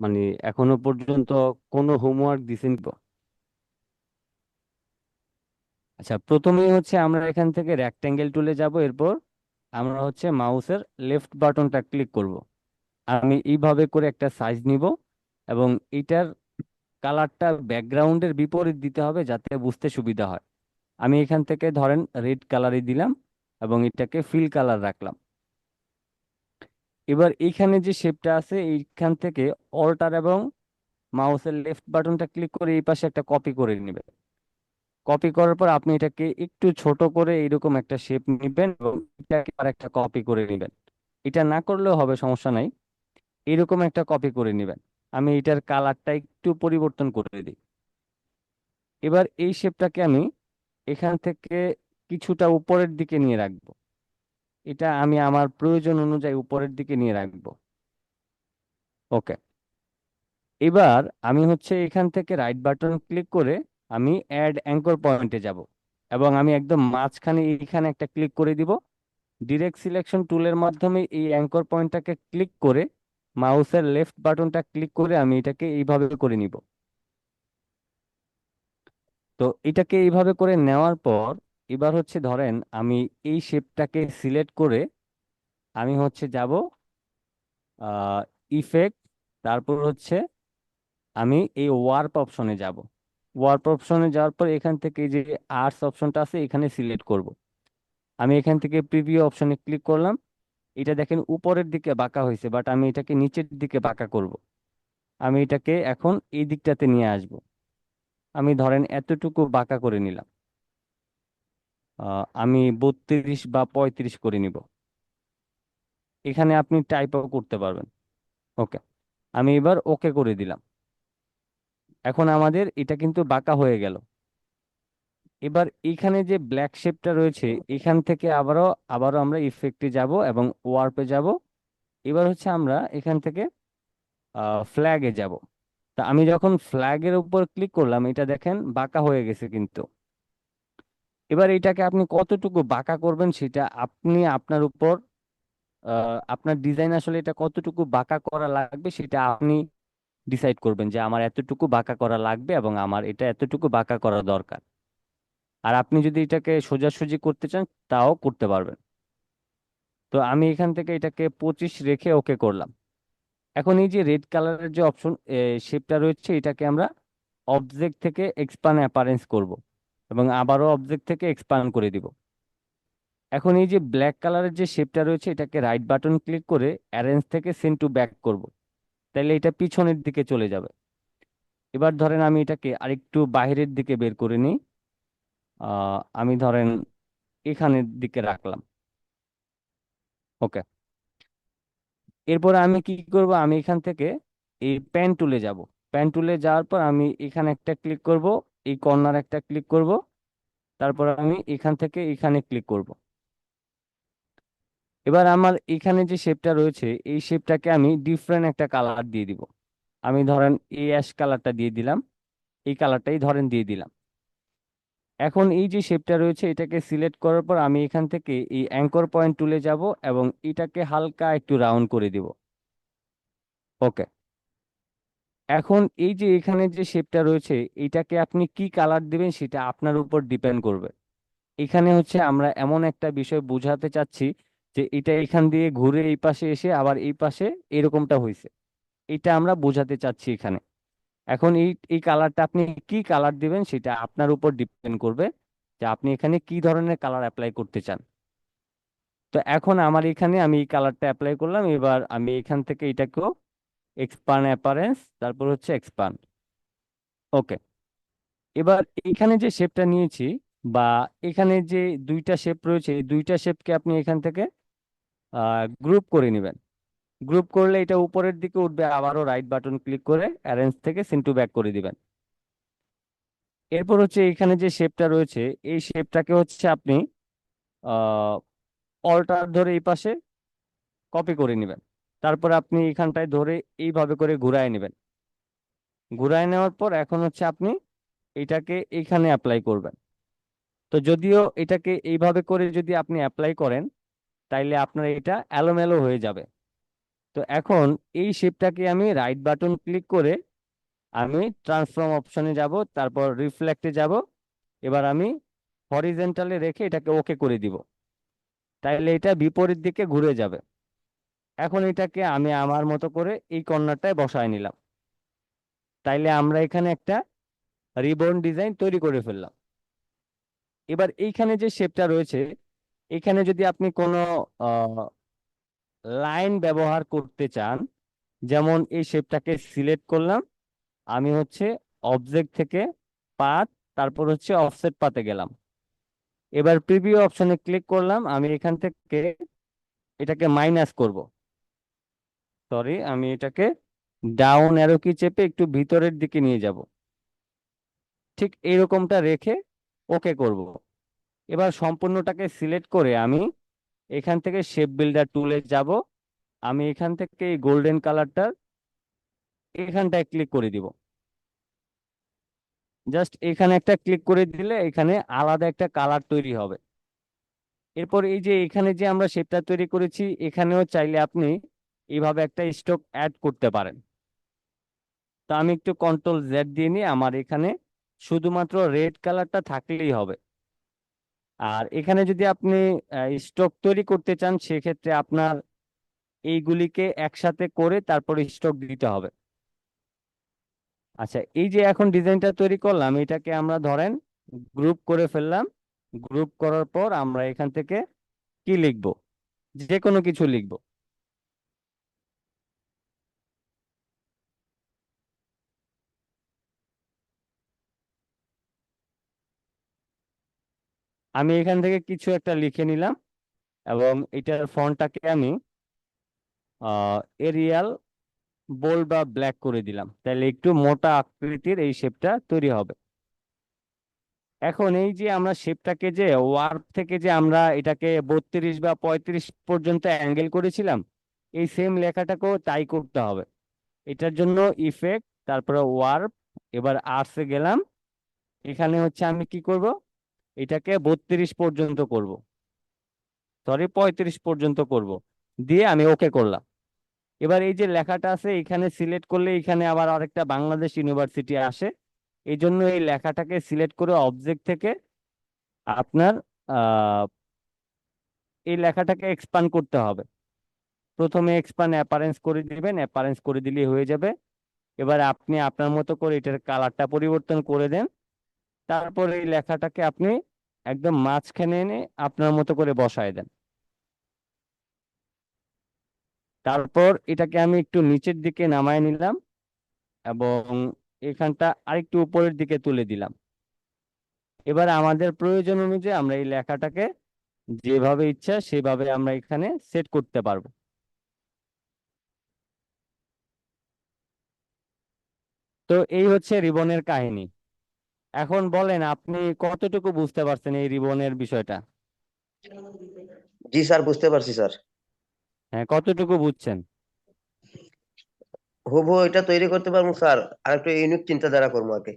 মানে এখনও পর্যন্ত কোনো হোমওয়ার্ক দিছেন তো? আচ্ছা প্রথমেই হচ্ছে আমরা এখান থেকে রেক্টেঙ্গেল টুলে যাব, এরপর আমরা হচ্ছে মাউসের লেফট বাটনটা ক্লিক করব। আমি এইভাবে করে একটা সাইজ নিব এবং এটার কালারটা ব্যাকগ্রাউন্ডের বিপরীত দিতে হবে যাতে বুঝতে সুবিধা হয়। আমি এখান থেকে ধরেন রেড কালারই দিলাম এবং এটাকে ফিল কালার রাখলাম। এবার এইখানে যে শেপটা আছে, এইখান থেকে অল্টার এবং মাউসের লেফট বাটনটা ক্লিক করে এই পাশে একটা কপি করে নেবে। কপি করার পর আপনি এটাকে একটু ছোট করে এইরকম একটা শেপ নেবেন এবং এটাকে আর একটা কপি করে নেবেন। এটা না করলেও হবে, সমস্যা নাই। এরকম একটা কপি করে নেবেন। আমি এটার কালারটা একটু পরিবর্তন করে দিই। এবার এই শেপটাকে আমি এখান থেকে কিছুটা উপরের দিকে নিয়ে রাখব। এটা আমি আমার প্রয়োজন অনুযায়ী উপরের দিকে নিয়ে রাখব। ওকে। এবার আমি হচ্ছে এখান থেকে রাইট বাটন ক্লিক করে আমি অ্যাড অ্যাঙ্কর পয়েন্টে যাব এবং আমি একদম মাঝখানে এইখানে একটা ক্লিক করে দিব। ডিরেক্ট সিলেকশন টুলের মাধ্যমে এই অ্যাঙ্কর পয়েন্টটাকে ক্লিক করে মাউসের লেফট বাটনটা ক্লিক করে আমি এটাকে এইভাবে করে নিব। তো এটাকে এইভাবে করে নেওয়ার পর এবার হচ্ছে ধরেন আমি এই শেপটাকে সিলেক্ট করে আমি হচ্ছে যাব ইফেক্ট তারপর হচ্ছে আমি এই ওয়ার্প অপশনে যাব। ওয়ার্প অপশনে যাওয়ার পর এখান থেকে যে আর্টস অপশনটা আছে এখানে সিলেক্ট করব। আমি এখান থেকে প্রিভিউ অপশনে ক্লিক করলাম। এটা দেখেন উপরের দিকে বাঁকা হয়েছে বাট আমি এটাকে নিচের দিকে বাঁকা করব। আমি এটাকে এখন এই দিকটাতে নিয়ে আসব। আমি ধরেন এতটুকু বাঁকা করে নিলাম। আমি বত্রিশ বা পঁয়ত্রিশ করে নিব। এখানে আপনি টাইপও করতে পারবেন। ওকে আমি এবার ওকে করে দিলাম। এখন আমাদের এটা কিন্তু বাঁকা হয়ে গেল। এবার এখানে যে ব্ল্যাক শেপটা রয়েছে, এখান থেকে আবারও আবারও আমরা ইফেক্টে যাব এবং ওয়ার্পে যাব। এবার হচ্ছে আমরা এখান থেকে ফ্ল্যাগে যাব। তা আমি যখন ফ্ল্যাগের উপর ক্লিক করলাম, এটা দেখেন বাঁকা হয়ে গেছে কিন্তু। এবার এটাকে আপনি কতটুকু বাঁকা করবেন সেটা আপনি আপনার উপর আপনার ডিজাইন আসলে এটা কতটুকু বাঁকা করা লাগবে সেটা আপনি ডিসাইড করবেন যে আমার এতটুকু বাঁকা করা লাগবে এবং আমার এটা এতটুকু বাঁকা করা দরকার। আর আপনি যদি এটাকে সোজাসুজি করতে চান তাও করতে পারবেন। তো আমি এখান থেকে এটাকে পঁচিশ রেখে ওকে করলাম। এখন এই যে রেড কালারের যে অপশন শেপটা রয়েছে এটাকে আমরা অবজেক্ট থেকে এক্সপান্ড অ্যাপারেন্স করব। এবং আবারও অবজেক্ট থেকে এক্সপান্ড করে দিব। এখন এই যে ব্ল্যাক কালারের যে শেপটা রয়েছে, এটাকে রাইট বাটন ক্লিক করে অ্যারেঞ্জ থেকে সেন্ড টু ব্যাক করব। তাহলে এটা পিছনের দিকে চলে যাবে। এবার ধরেন আমি এটাকে আরেকটু বাইরের দিকে বের করে নিই। আমি ধরেন এখানের দিকে রাখলাম। ওকে। এরপর আমি কি করব? আমি এখান থেকে এই পেন টুলে যাব। পেন টুলে যাওয়ার পর আমি এখানে একটা ক্লিক করব। এই কর্নার একটা ক্লিক করব। তারপর আমি এখান থেকে এখানে ক্লিক করব। এবার আমার এখানে যে শেপটা রয়েছে, এই শেপটাকে আমি ডিফারেন্ট একটা কালার দিয়ে দিব। আমি ধরেন এই অ্যাশ কালারটা দিয়ে দিলাম, এই কালারটাই ধরেন দিয়ে দিলাম। এখন এই যে শেপটা রয়েছে, এটাকে সিলেক্ট করার পর আমি এখান থেকে এই অ্যাঙ্কর পয়েন্ট টুলে যাব এবং এটাকে হালকা একটু রাউন্ড করে দিব। ওকে এখন এই যে এখানে যে শেপটা রয়েছে, এটাকে আপনি কি কালার দিবেন সেটা আপনার উপর ডিপেন্ড করবে। এখানে হচ্ছে আমরা এমন একটা বিষয় বোঝাতে চাচ্ছি যে এটা এখান দিয়ে ঘুরে এই পাশে এসে আবার এই পাশে এরকমটা হয়েছে এটা আমরা বোঝাতে চাচ্ছি এখানে। এখন এই এই কালারটা আপনি কি কালার দিবেন সেটা আপনার উপর ডিপেন্ড করবে যে আপনি এখানে কি ধরনের কালার অ্যাপ্লাই করতে চান। তো এখন আমার এখানে আমি এই কালারটা অ্যাপ্লাই করলাম, এবার আমি এখান থেকে এটাকেও এক্সপান্ড অ্যাপারেন্স তারপর হচ্ছে এক্সপান্ড ওকে এবার এখানে যে শেপটা নিয়েছি বা এখানে যে দুইটা শেপ রয়েছে, এই দুইটা শেপকে আপনি এখান থেকে গ্রুপ করে নেবেন। গ্রুপ করলে এটা উপরের দিকে উঠবে, আবারও রাইট বাটন ক্লিক করে অ্যারেঞ্জ থেকে সিন্টু ব্যাক করে দিবেন। এরপর হচ্ছে এখানে যে শেপটা রয়েছে, এই শেপটাকে হচ্ছে আপনি অল্টার ধরে এই পাশে কপি করে নেবেন। তারপর আপনি এখানটায় ধরে এইভাবে করে ঘুরায় নেবেন। ঘুরায় নেওয়ার পর এখন হচ্ছে আপনি এটাকে এইখানে অ্যাপ্লাই করবেন। তো যদিও এটাকে এইভাবে করে যদি আপনি অ্যাপ্লাই করেন, তাইলে আপনার এটা এলোমেলো হয়ে যাবে। তো এখন এই শেপটাকে আমি রাইট বাটন ক্লিক করে আমি ট্রান্সফর্ম অপশনে যাব, তারপর রিফ্লেক্টে যাব, এবার আমি হরিজেন্টালে রেখে এটাকে ওকে করে দিব। তাইলে এটা বিপরীত দিকে ঘুরে যাবে। এখন এটাকে আমি আমার মতো করে এই কর্নারটায় বসায় নিলাম। তাইলে আমরা এখানে একটা রিবন ডিজাইন তৈরি করে ফেললাম। এবার এইখানে যে শেপটা রয়েছে, এখানে যদি আপনি কোনো লাইন ব্যবহার করতে চান, যেমন এই শেপটাকে সিলেক্ট করলাম, আমি হচ্ছে অবজেক্ট থেকে পাথ তারপর হচ্ছে অফসেট পাতে গেলাম। এবার প্রিভিউ অপশনে ক্লিক করলাম, আমি এখান থেকে এটাকে মাইনাস করব। সরি আমি এটাকে ডাউন অ্যারো কি চেপে একটু ভিতরের দিকে নিয়ে যাব। ঠিক এইরকমটা রেখে ওকে করব। এবার সম্পূর্ণটাকে সিলেক্ট করে আমি এখান থেকে শেপ বিল্ডার টুলে যাব। আমি এখান থেকে এই গোল্ডেন কালারটার এখানটায় ক্লিক করে দিব। জাস্ট এখানে একটা ক্লিক করে দিলে এখানে আলাদা একটা কালার তৈরি হবে। এরপর এই যে এখানে যে আমরা শেপটা তৈরি করেছি, এখানেও চাইলে আপনি এইভাবে একটা স্টক অ্যাড করতে পারেন। তো আমি একটু কন্ট্রোল জেড দিয়ে নিয়ে আমার এখানে শুধুমাত্র রেড কালারটা থাকলেই হবে। আর এখানে যদি আপনি স্টক তৈরি করতে চান, সেক্ষেত্রে আপনার এইগুলিকে একসাথে করে তারপরে স্টক দিতে হবে। আচ্ছা এই যে এখন ডিজাইনটা তৈরি করলাম, এটাকে আমরা ধরেন গ্রুপ করে ফেললাম। গ্রুপ করার পর আমরা এখান থেকে কি লিখব? যে কোনো কিছু লিখব। আমি এখান থেকে কিছু একটা লিখে নিলাম এবং এটার ফন্টটাকে আমি এরিয়াল বোল্ড বা ব্ল্যাক করে দিলাম। তাহলে একটু মোটা আকৃতির এই শেপটা তৈরি হবে। এখন এই যে আমরা শেপটাকে যে ওয়ার্প থেকে যে আমরা এটাকে বত্রিশ বা পঁয়ত্রিশ পর্যন্ত অ্যাঙ্গেল করেছিলাম, এই সেম লেখাটাকেও তাই করতে হবে। এটার জন্য ইফেক্ট, তারপরে ওয়ার্প, এবার আর্টসে গেলাম। এখানে হচ্ছে আমি কি করব? এটাকে বত্রিশ পর্যন্ত করব। সরি পঁয়ত্রিশ পর্যন্ত করব। দিয়ে আমি ওকে করলাম। এবার এই যে লেখাটা আছে, এখানে সিলেক্ট করলে এখানে আবার আরেকটা বাংলাদেশ ইউনিভার্সিটি আসে। এই জন্য এই লেখাটাকে সিলেক্ট করে অবজেক্ট থেকে আপনার এই লেখাটাকে এক্সপান্ড করতে হবে। প্রথমে এক্সপান্ড অ্যাপারেন্স করে দিবেন অ্যাপারেন্স করে দিলেই হয়ে যাবে। এবার আপনি আপনার মতো করে এটার কালারটা পরিবর্তন করে দেন। তারপর এই লেখাটাকে আপনি একদম মাঝখানে এনে আপনার মতো করে বসায় দেন। তারপর এটাকে আমি একটু নিচের দিকে নামায় নিলাম এবং এখানটা আরেকটু উপরের দিকে তুলে দিলাম। এবার আমাদের প্রয়োজন অনুযায়ী আমরা এই লেখাটাকে যেভাবে ইচ্ছা সেভাবে আমরা এখানে সেট করতে পারব। তো এই হচ্ছে রিবনের কাহিনী। এখন বলেন আপনি কতটুকু বুঝতে পারছেন এই রিবনের বিষয়টা? জি স্যার বুঝতে পারছি স্যার। হ্যাঁ কতটুকু বুঝছেন? হুবহু এটা তৈরি করতে পারব স্যার। আর একটু ইউনিক চিন্তাধারা করব আগে।